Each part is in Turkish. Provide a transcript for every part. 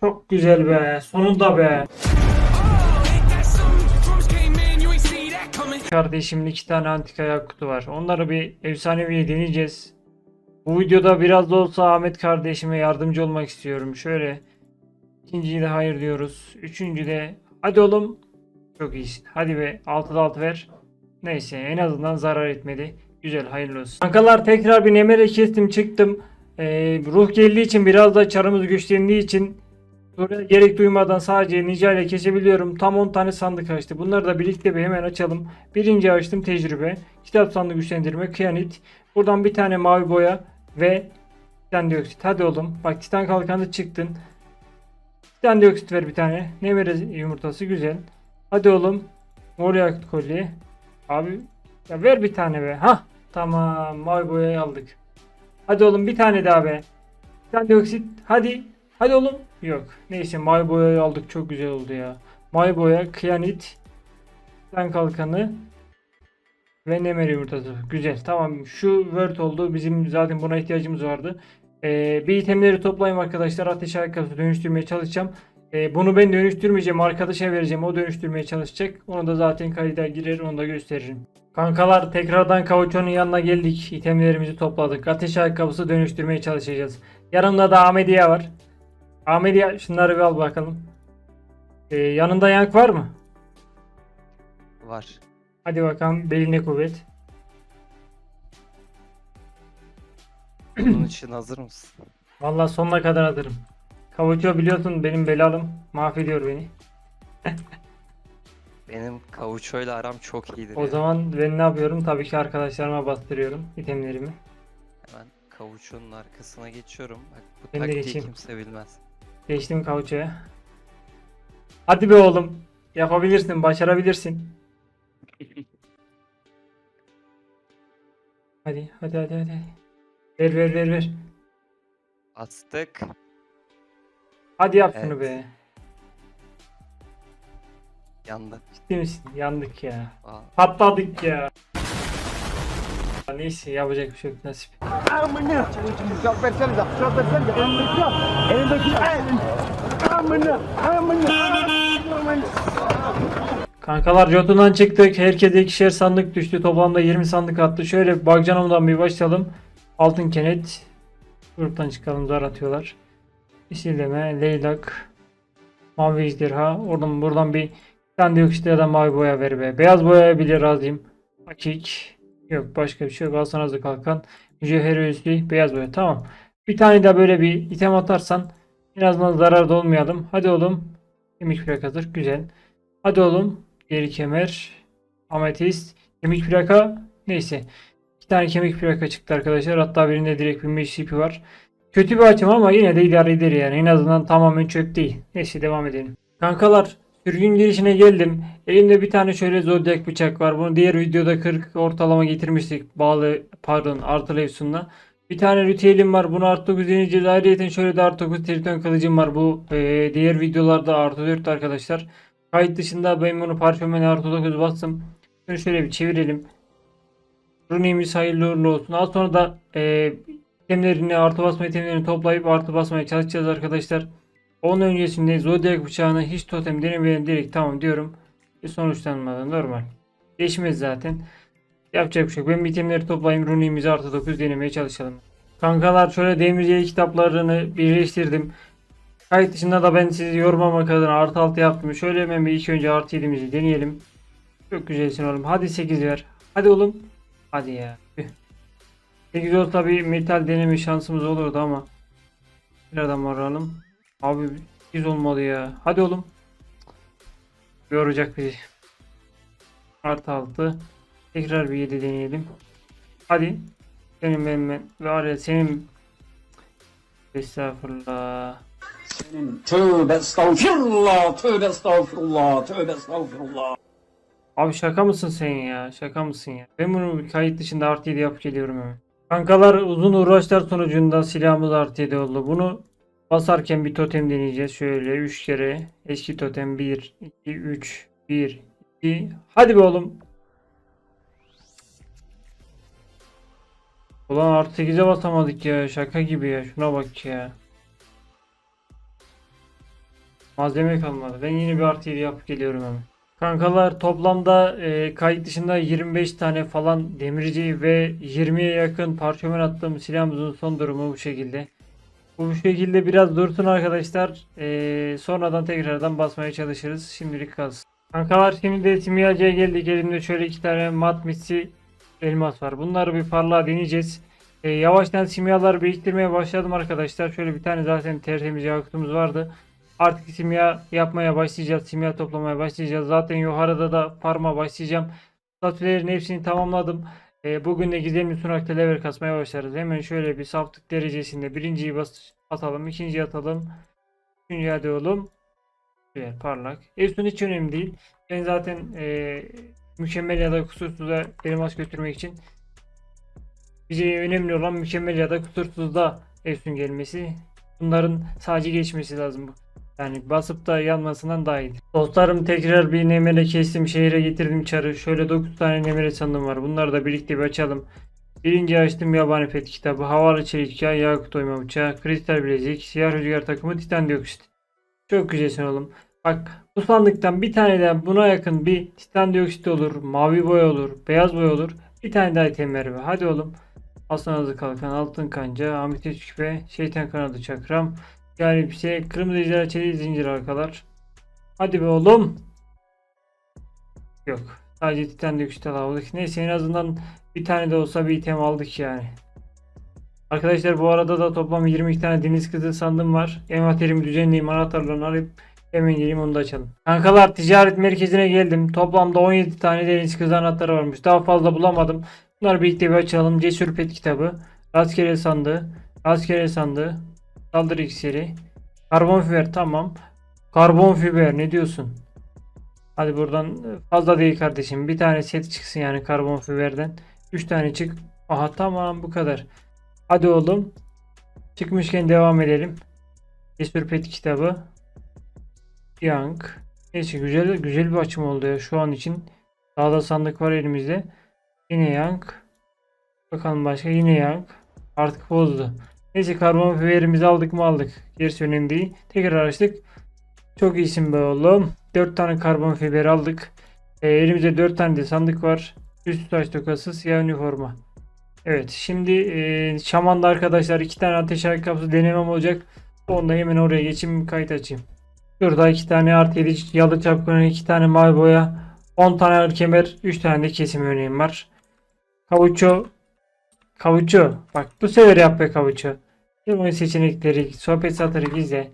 Çok güzel be. Sonunda be. Kardeşimin iki tane antika yakutu var. Onları bir efsaneviye deneyeceğiz. Bu videoda biraz da olsa Ahmet kardeşime yardımcı olmak istiyorum. Şöyle. ikinciyi de hayır diyoruz. Üçüncü de hadi oğlum. Çok iyisin. Hadi be 6'da 6 ver. Neyse en azından zarar etmedi. Güzel hayırlı olsun. Kankalar tekrar bir nemere kestim çıktım. Ee, ruh geldiği için biraz da çarımız güçlendiği için Buraya gerek duymadan sadece Nica ile kesebiliyorum. Tam 10 tane sandık açtı. Bunları da birlikte bir hemen açalım. Birinci açtım tecrübe. Kitap sandığı güçlendirme. Kıyanit. Buradan bir tane mavi boya ve titan dioksit. Hadi oğlum. Bak titan kalkanı çıktın. Titan dioksit ver bir tane. Nemere yumurtası güzel. Hadi oğlum. Mor yakıt kolye. Abi ya ver bir tane be. Ha tamam mavi boyayı aldık. Hadi oğlum bir tane daha be. Titan dioksit. Hadi. Hadi oğlum. Yok. Neyse mavi boyayı aldık. Çok güzel oldu ya. Mavi boya, kıyanit, titan kalkanı ve nemer yumurtası. Güzel. Tamam. Şu word oldu. Bizim zaten buna ihtiyacımız vardı. Ee, bir itemleri toplayayım arkadaşlar. Ateş ayakkabısı dönüştürmeye çalışacağım. Ee, bunu ben dönüştürmeyeceğim. Arkadaşa vereceğim. O dönüştürmeye çalışacak. Onu da zaten kayda girer. Onu da gösteririm. Kankalar tekrardan Kavuço'nun yanına geldik. İtemlerimizi topladık. Ateş ayakkabısı dönüştürmeye çalışacağız. Yanımda da Ahmediye var. Ahmediye şunları bir al bakalım. Ee, yanında yank var mı? Var. Hadi bakalım beline kuvvet. Bunun için hazır mısın? Vallahi sonuna kadar hazırım. Kavuço biliyorsun benim belalım. Mahvediyor beni. Benim kavuçoyla aram çok iyidir O ya. zaman ben ne yapıyorum? Tabii ki arkadaşlarıma bastırıyorum itemlerimi. Hemen kavuçonun arkasına geçiyorum. Bak bu Ben taktiği kimse bilmez. Geçtim Kavuço'ya. Hadi be oğlum. Yapabilirsin, başarabilirsin. Hadi, hadi, hadi, hadi. Ver, ver, ver, ver. Attık. Hadi yap şunu Evet. be. Yandı. Ciddi misin? Yandık ya. Patladık ya. Neyse yapacak bir şey yok nasip. Amına. Çok versene de. Çok versene de. Yok. Elindeki yok. Amına. Amına. Amına. Kankalar Jotun'dan çıktık. Herkese ikişer sandık düştü. Toplamda 20 sandık attı. Şöyle Bagcanom'dan bir başlayalım. Altın kenet. Gruptan çıkalım. Zar atıyorlar. İsilleme, leylak, mavi ejderha. Oradan buradan bir tane dioksit ya da mavi boya ver be. Beyaz boyaya bile razıyım. Akik. Yok başka bir şey yok. Alsan azı kalkan. Mücevher üstü beyaz boya. Tamam. Bir tane daha böyle bir item atarsan en azından zararda olmayalım. Hadi oğlum. Kemik plak hazır. Güzel. Hadi oğlum. Geri kemer. Ametist. Kemik plaka. Neyse. İki tane kemik plaka çıktı arkadaşlar. Hatta birinde direkt bir mesh ipi var. Kötü bir açım ama yine de idare eder yani. En azından tamamen çöp değil. Neyse devam edelim. Kankalar sürgün girişine geldim. Elimde bir tane şöyle zodyak bıçak var. Bunu diğer videoda 40 ortalama getirmiştik. Bağlı pardon artı Efsun'la. Bir tane ritüelim var. Bunu artı 9 deneyeceğiz. Ayrıca şöyle de artı 9 triton kılıcım var. Bu e, diğer videolarda artı 4 arkadaşlar. Kayıt dışında ben bunu parfümene artı 9 bastım. Şunu şöyle bir çevirelim. Runimiz hayırlı uğurlu olsun. Az sonra da e, itemlerini artı basma itemlerini toplayıp artı basmaya çalışacağız arkadaşlar. Onun öncesinde zodyak bıçağına hiç totem denemeden direkt tamam diyorum. Ve sonuçlanmadan normal. Değişmez zaten. Yapacak bir şey yok. Ben bir itemleri toplayayım. Runimizi artı 9 denemeye çalışalım. Kankalar şöyle demirciye kitaplarını birleştirdim. Kayıt dışında da ben sizi yormamak adına artı 6 yaptım. Şöyle hemen bir ilk önce artı 7'mizi deneyelim. Çok güzelsin oğlum. Hadi 8 ver. Hadi oğlum. Hadi ya. Tüh. 8 olsa bir metal deneme şansımız olurdu ama. Nereden varalım? Abi 8 olmadı ya. Hadi oğlum. Yoracak bizi. Artı 6. Tekrar bir 7 deneyelim. Hadi. Senin benim ben. Var ya senin. Estağfurullah. Senin tövbe estağfirullah. Tövbe estağfirullah. Tövbe estağfirullah. Abi şaka mısın sen ya? Şaka mısın ya? Ben bunu kayıt dışında artı 7 yapıp geliyorum hemen. Kankalar uzun uğraşlar sonucunda silahımız artı 7 oldu. Bunu basarken bir totem deneyeceğiz. Şöyle 3 kere. Eski totem 1, 2, 3, 1, 2. Hadi be oğlum. Ulan artı 8'e basamadık ya. Şaka gibi ya. Şuna bak ya. Malzeme kalmadı. Ben yine bir artı yedi yapıp geliyorum hemen. Kankalar toplamda e, kayıt dışında 25 tane falan demirci ve 20'ye yakın parşömen attığım silahımızın son durumu bu şekilde. Bu şekilde biraz dursun arkadaşlar. E, sonradan tekrardan basmaya çalışırız. Şimdilik kalsın. Kankalar şimdi de simyacıya geldik. Elimde şöyle iki tane mat misli elmas var. Bunları bir parlağa deneyeceğiz. E, yavaştan simyaları biriktirmeye başladım arkadaşlar. Şöyle bir tane zaten tertemiz yakutumuz vardı. Artık simya yapmaya başlayacağız. Simya toplamaya başlayacağız. Zaten yukarıda da farma başlayacağım. Statülerin hepsini tamamladım. E, bugün de gizemli sunakta level kasmaya başlarız. Hemen şöyle bir saflık derecesinde birinciyi bas atalım. ikinciyi atalım. Üçüncüyü hadi oğlum. Güzel parlak. Efsun hiç önemli değil. Ben zaten e, mükemmel ya da kusursuza elmas götürmek için bize önemli olan mükemmel ya da kusursuzda Efsun gelmesi. Bunların sadece geçmesi lazım. Yani basıp da yanmasından daha iyidir. Dostlarım tekrar bir nemere kestim. Şehre getirdim çarı. Şöyle 9 tane nemere sandım var. Bunları da birlikte bir açalım. Birinci açtım yabani pet kitabı. Havalı çelik yay, yakut oyma bıçağı, kristal bilezik, siyah rüzgar takımı, titan dioksit. Çok güzelsin oğlum. Bak bu sandıktan bir tane daha buna yakın bir titan dioksit olur, mavi boya olur, beyaz boya olur. Bir tane daha item ver be. Hadi oğlum. Aslan azı kalkan, altın kanca, ametis küpe, şeytan kanadı çakram, bir şey kırmızı ejderha çeliği zincir arkalar. Hadi be oğlum. Yok. Sadece titan dioksit aldık. Neyse en azından bir tane de olsa bir item aldık yani. Arkadaşlar bu arada da toplam 22 tane deniz kızı sandım var. Envanterimi düzenleyeyim anahtarlarını alıp hemen geleyim onu da açalım. Kankalar ticaret merkezine geldim. Toplamda 17 tane deniz kızı anahtarı varmış. Daha fazla bulamadım. Bunları birlikte bir açalım. Cesur pet kitabı. Rastgele sandığı. Rastgele sandığı. Saldırı iksiri. Karbon fiber tamam. Karbon fiber ne diyorsun? Hadi buradan fazla değil kardeşim. Bir tane set çıksın yani karbon fiberden. 3 tane çık. Aha tamam bu kadar. Hadi oğlum. Çıkmışken devam edelim. Cesur pet kitabı. Young. Neyse güzel güzel bir açım oldu ya şu an için. Daha da sandık var elimizde. Yine Young. Bakalım başka yine Young. Artık bozdu. Neyse karbon fiberimizi aldık mı aldık. Gerisi önemli değil. Tekrar açtık. Çok iyisin be oğlum. 4 tane karbon fiber aldık. E, elimizde 4 tane de sandık var. Üst taş tokası siyah üniforma. Evet şimdi e, şamanda arkadaşlar 2 tane ateş ayakkabısı denemem olacak. Onda hemen oraya geçeyim kayıt açayım. Şurada 2 tane artı 7 yalı çapkını 2 tane mavi boya 10 tane kemer 3 tane de kesim örneğim var. Kavuço Kavuço. Bak bu sefer yap be kavuço. Gel oyun seçenekleri, sohbet satırı gizle.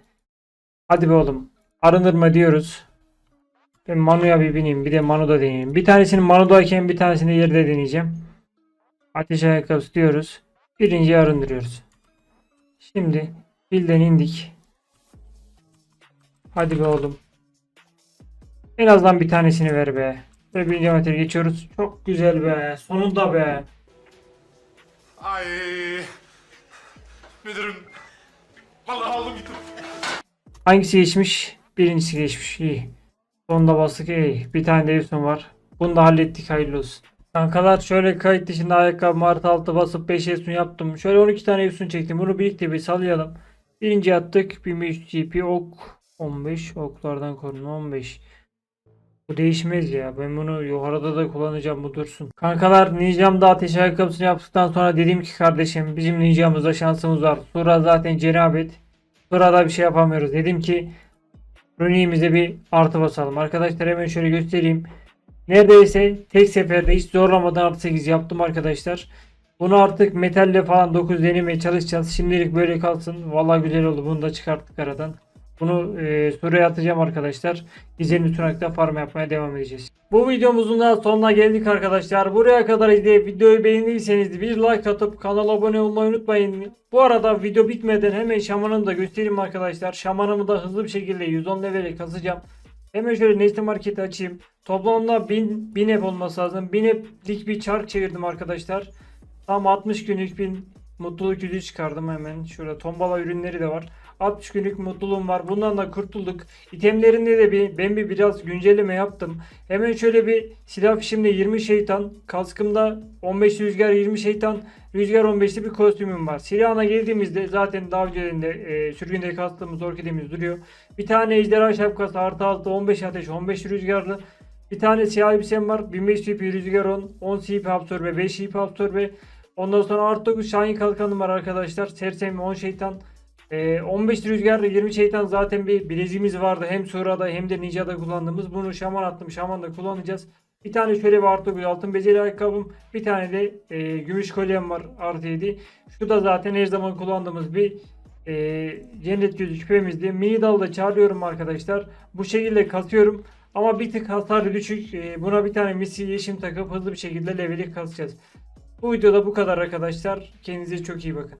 Hadi be oğlum. Arınırma diyoruz. Ben Manu'ya bir bineyim. Bir de Manu'da deneyeyim. Bir tanesini Manu'dayken bir tanesini yerde deneyeceğim. Ateş ayakkabısı diyoruz. Birinciyi arındırıyoruz. Şimdi bilden indik. Hadi be oğlum. En azından bir tanesini ver be. Ve materyale geçiyoruz. Çok güzel be. Sonunda be. Ay. Müdürüm. Vallahi aldım gittim. Hangisi geçmiş? Birincisi geçmiş. İyi. Sonunda bastık. iyi. Bir tane de Epson var. Bunu da hallettik. Hayırlı olsun. Kankalar şöyle kayıt dışında ayakkabı martı altı basıp 5 Epson yaptım. Şöyle 12 tane Epson çektim. Bunu birlikte bir salayalım. Birinci attık. 1500 GP ok. 15. Oklardan korunma 15. Bu değişmez ya. Ben bunu yukarıda da kullanacağım. Bu dursun. Kankalar Ninjam'da ateş ayakkabısını yaptıktan sonra dedim ki kardeşim bizim Ninjam'ızda şansımız var. Sura zaten cenabet. Surada bir şey yapamıyoruz. Dedim ki Rooney'imize bir artı basalım. Arkadaşlar hemen şöyle göstereyim. Neredeyse tek seferde hiç zorlamadan artı 8 yaptım arkadaşlar. Bunu artık metalle falan 9 denemeye çalışacağız. Şimdilik böyle kalsın. Vallahi güzel oldu. Bunu da çıkarttık aradan. Bunu e, suraya atacağım arkadaşlar. Gizemli Tunak'ta farm yapmaya devam edeceğiz. Bu videomuzun da sonuna geldik arkadaşlar. Buraya kadar izleyip videoyu beğendiyseniz bir like atıp kanala abone olmayı unutmayın. Bu arada video bitmeden hemen şamanımı da göstereyim arkadaşlar. Şamanımı da hızlı bir şekilde 110 level'e kasacağım. Hemen şöyle Nesne Market'i açayım. Toplamda 1000, 1000 app olması lazım. 1000 app'lik bir çark çevirdim arkadaşlar. Tam 60 günlük bir mutluluk yüzü çıkardım hemen. Şurada tombala ürünleri de var. 60 günlük mutluluğum var. Bundan da kurtulduk. İtemlerinde de bir ben bir biraz güncelleme yaptım. Hemen şöyle bir silah fişimde 20 şeytan, kaskımda 15 rüzgar 20 şeytan, rüzgar 15'li bir kostümüm var. Silahına geldiğimizde zaten daha öncelerinde e, sürgünde kastığımız orkidemiz duruyor. Bir tane ejderha şapkası artı altı 15 ateş 15 rüzgarlı. Bir tane siyah elbisem var. 1500 CP rüzgar 10, 10 CP absorbe, 5 CP absorbe. Ondan sonra artı 9 Şahin kalkanım var arkadaşlar. Sersem 10 şeytan. Ee, 15 rüzgar 20 şeytan zaten bir bileziğimiz vardı. Hem Sura'da hem de Ninja'da kullandığımız. Bunu şaman attım. Şaman'da kullanacağız. Bir tane şöyle bir artı 9 altın beceri ayakkabım. Bir tane de e, gümüş kolyem var artı 7. Şu da zaten her zaman kullandığımız bir e, cennet gözü küpemizdi. Mini dalda çağırıyorum arkadaşlar. Bu şekilde kasıyorum. Ama bir tık hasarı düşük. E, buna bir tane misi yeşim takıp hızlı bir şekilde leveli kasacağız. Bu videoda bu kadar arkadaşlar. Kendinize çok iyi bakın.